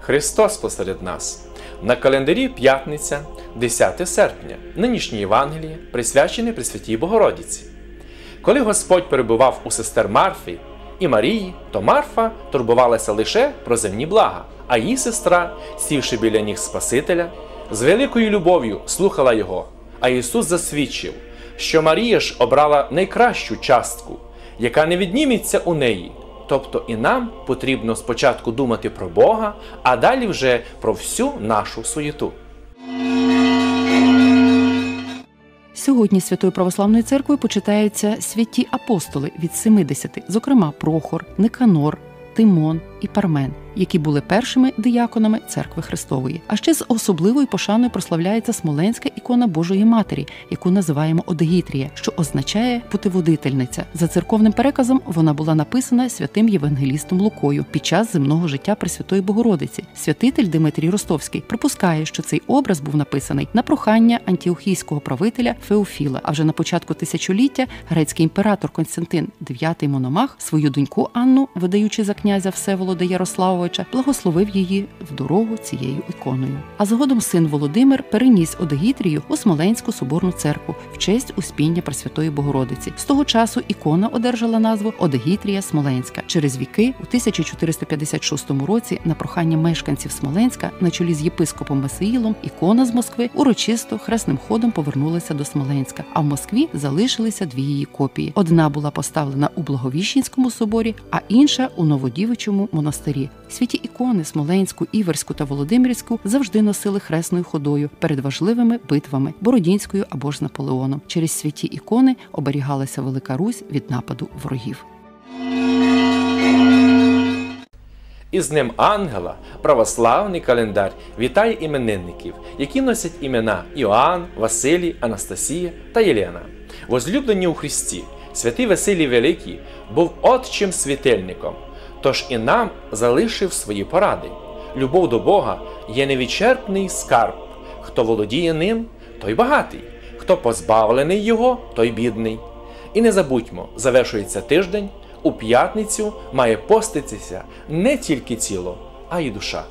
Христос посеред нас. На календарі п'ятниця, 10 серпня, нинішнє Євангеліє, присвячене Пресвятій Богородиці. Коли Господь перебував у сестер Марфи і Марії, то Марфа турбувалася лише про земні блага, а її сестра, сівши біля ніг Спасителя, з великою любов'ю слухала його. А Ісус засвідчив, що Марія ж обрала найкращу частку, яка не відніметься у неї. Тобто і нам потрібно спочатку думати про Бога, а далі вже про всю нашу суєту. Сьогодні Святою Православною церквою почитаються святі апостоли від 70, зокрема Прохор, Никанор, Тимон і Пармен, які були першими дияконами церкви Христової. А ще з особливою пошаною прославляється смоленська ікона Божої Матері, яку називаємо Одегітрія, що означає путеводительниця. За церковним переказом вона була написана святим євангелістом Лукою під час земного життя Пресвятої Богородиці. Святитель Димитрій Ростовський припускає, що цей образ був написаний на прохання антіохійського правителя Феофіла. А вже на початку тисячоліття грецький імператор Константин IX Мономах свою доньку Анну, видаючи за князя Всеволода Ярославовича, благословив її в дорогу цією іконою. А згодом син Володимир переніс Одегітрію у Смоленську соборну церкву в честь успіння Пресвятої Богородиці. З того часу ікона одержала назву Одегітрія Смоленська. Через віки у 1456 році на прохання мешканців Смоленська на чолі з єпископом Месиїлом ікона з Москви урочисто хресним ходом повернулася до Смоленська. А в Москві залишилися дві її копії. Одна була поставлена у Благовіщенському соборі, а інша у Новодівичому монастирі. Святі ікони Смоленську, Іверську та Володимирську завжди носили хресною ходою перед важливими битвами Бородінською або ж Наполеоном. Через святі ікони оберігалася Велика Русь від нападу ворогів. Із Днем Ангела православний календар вітає іменинників, які носять імена Іоанн, Василій, Анастасія та Єлена. Возлюблені у Христі, святий Василій Великий був отчим світильником, тож і нам залишив свої поради. Любов до Бога є невичерпний скарб. Хто володіє ним, той багатий, хто позбавлений його, той бідний. І не забудьмо, завершується тиждень. У п'ятницю має поститися не тільки тіло, а й душа.